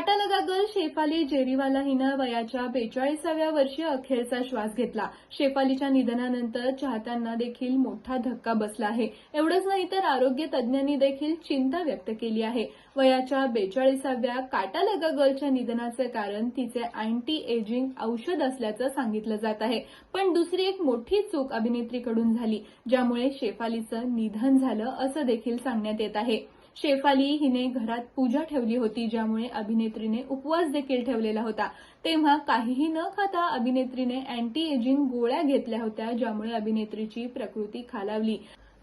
काटालगागल शेफाली जेरीवाला हिनं वयाच्या बेचाळीसाव्या वर्षी अखेरचा श्वास घेतला. शेफालीच्या निधनानंतर चाहत्यांना देखील मोठा धक्का बसला आहे. एवढंच नाही तर आरोग्य तज्ज्ञांनी देखील चिंता व्यक्त केली आहे. वयाच्या बेचाळीसाव्या काटालगा गर्लच्या निधनाचं कारण तिचे अँटी एजिंग औषध असल्याचं सांगितलं जात आहे. पण दुसरी एक मोठी चूक अभिनेत्रीकडून झाली ज्यामुळे शेफालीचं निधन झालं असं देखील सांगण्यात येत आहे. शेफाली हिने घरात पूजा ठेवली होती ज्यामुळे अभिनेत्रीने उपवास देखील ठेवलेला होता. तेव्हा काहीही न खाता अभिनेत्रीने अँटी एजिंग गोळ्या घेतल्या होत्या ज्यामुळे अभिनेत्रीची प्रकृती खालावली.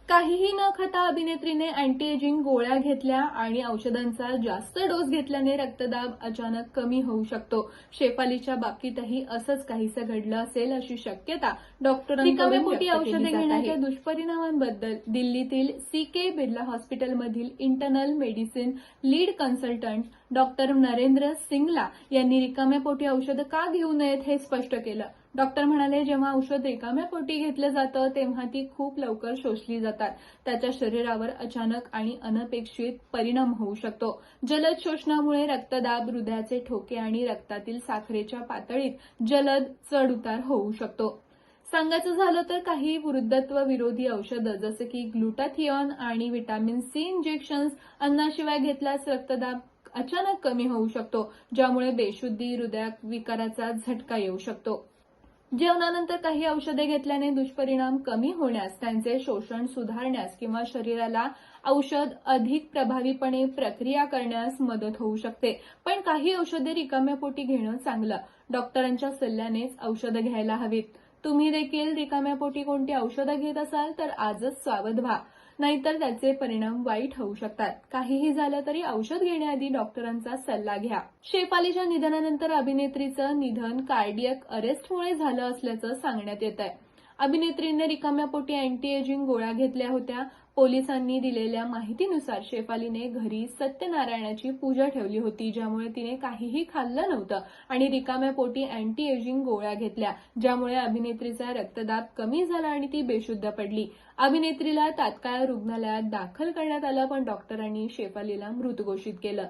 काहीही न खाता अभिनेत्रीने अँटी एजिंग गोळ्या घेतल्या आणि औषधांचा जास्त डोस घेतल्याने रक्तदाब अचानक कमी होऊ शकतो. शेफालीच्या बाबतीतही असंच काहीसं घडलं असेल अशी शक्यता डॉक्टरांकडून पोटी औषधे घेण्याच्या दुष्परिणामांबद्दल दिल्लीतील C K Birla हॉस्पिटलमधील internal medicine lead consultant doctor Narendra Singla यांनी रिकाम्या पोटी औषधं का घेऊ नयेत हे स्पष्ट केलं. डॉक्टर म्हणाले जेव्हा औषध रिकाम्या पोटी घेतलं जातं तेव्हा ती खूप लवकर शोषली जातात. त्याच्या शरीरावर अचानक आणि अनपेक्षित परिणाम होऊ शकतो. जलद शोषणामुळे रक्तदाब हृदयाचे ठोके आणि रक्तातील साखरेच्या पातळीत जलद चढ उतार होऊ शकतो. सांगायचं झालं तर काही वृद्धत्व विरोधी औषधं जसं की ग्लुटाथिऑन आणि व्हिटॅमिन सी इंजेक्शन्स अन्नाशिवाय घेतल्यास रक्तदाब अचानक कमी होऊ शकतो ज्यामुळे बेशुद्धी हृदय विकाराचा झटका येऊ शकतो. जेवणानंतर काही औषधे घेतल्याने दुष्परिणाम कमी होण्यास त्यांचे शोषण सुधारण्यास किंवा शरीराला औषध अधिक प्रभावीपणे प्रक्रिया करण्यास मदत होऊ शकते. पण काही औषधे रिकाम्या पोटी घेणं चांगलं. डॉक्टरांच्या सल्ल्यानेच औषधं घ्यायला हवीत. तुम्ही देखील रिकाम्या पोटी कोणती औषधं घेत असाल तर आजच सावध व्हा. नाहीतर त्याचे परिणाम वाईट होऊ शकतात. काहीही झालं तरी औषध घेण्याआधी डॉक्टरांचा सल्ला घ्या. शेफालीच्या निधनानंतर अभिनेत्रीचं निधन कार्डियक अरेस्टमुळे झालं असल्याचं सांगण्यात येत आहे अभिनेत्रीने रिकाम्या पोटी अँटी एजिंग गोळ्या घेतल्या होत्या. पोलिसांनी दिलेल्या माहितीनुसार शेफालीने घरी सत्यनारायणाची पूजा ठेवली होती ज्यामुळे तिने काहीही खाल्लं नव्हतं आणि रिकाम्या पोटी अँटी एजिंग गोळ्या घेतल्या ज्यामुळे अभिनेत्रीचा रक्तदाब कमी झाला आणि ती बेशुद्ध पडली. अभिनेत्रीला तात्काळ रुग्णालयात दाखल करण्यात आलं पण डॉक्टरांनी शेफालीला मृत घोषित केलं.